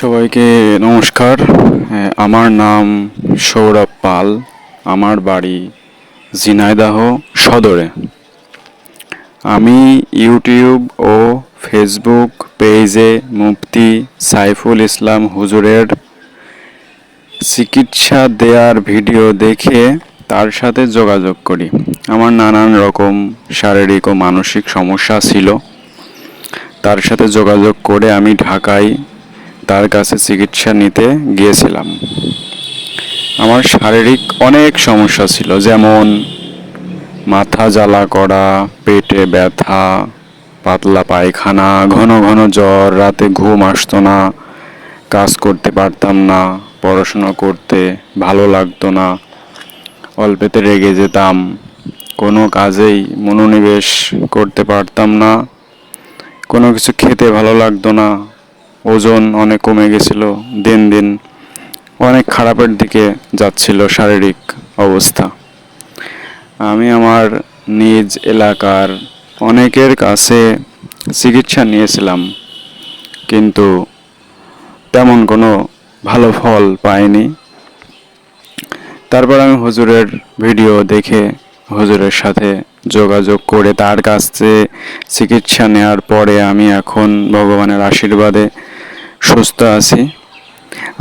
সবাইকে নমস্কার। আমার নাম সৌরভ পাল। আমার বাড়ি ঝিনাইদাহ সদরে। আমি ইউটিউব ও ফেসবুক পেজে মুফতি সাইফুল ইসলাম হুজুরের চিকিৎসা দেওয়ার ভিডিও দেখে তার সাথে যোগাযোগ করি। আমার নানান রকম শারীরিক ও মানসিক সমস্যা ছিল। তার সাথে যোগাযোগ করে আমি ঢাকায় তার কাছে চিকিৎসা নিতে গিয়েছিলাম। আমার শারীরিক অনেক সমস্যা ছিল, যেমন মাথা জ্বালা করা, পেটে ব্যথা, পাতলা পায়খানা, ঘন ঘন জ্বর, রাতে ঘুম আসতো না, কাজ করতে পারতাম না, পড়াশোনা করতে ভালো লাগতো না, অল্পেতে রেগে যেতাম, কোনো কাজেই মনোনিবেশ করতে পারতাম না, কোনো কিছু খেতে ভালো লাগতো না ওজন অনেক কমে গেছিল, দিন দিন অনেক খারাপের দিকে যাচ্ছিল শারীরিক অবস্থা। আমি আমার নিজ এলাকার অনেকের কাছে চিকিৎসা নিয়েছিলাম, কিন্তু তেমন কোনো ভালো ফল পাইনি। তারপর আমি হুজুরের ভিডিও দেখে হুজুরের সাথে যোগাযোগ করে তার কাছে চিকিৎসা নেওয়ার পরে আমি এখন ভগবানের আশীর্বাদে সুস্থ আছি।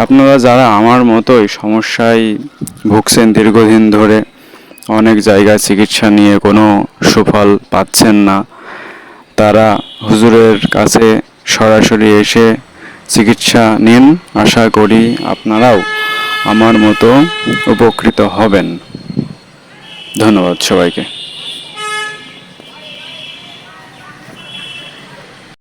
আপনারা যারা আমার মতোই সমস্যায় ভুগছেন দীর্ঘদিন ধরে, অনেক জায়গায় চিকিৎসা নিয়ে কোনো সুফল পাচ্ছেন না, তারা হুজুরের কাছে সরাসরি এসে চিকিৎসা নিন। আশা করি আপনারাও আমার মতো উপকৃত হবেন। ধন্যবাদ সবাইকে।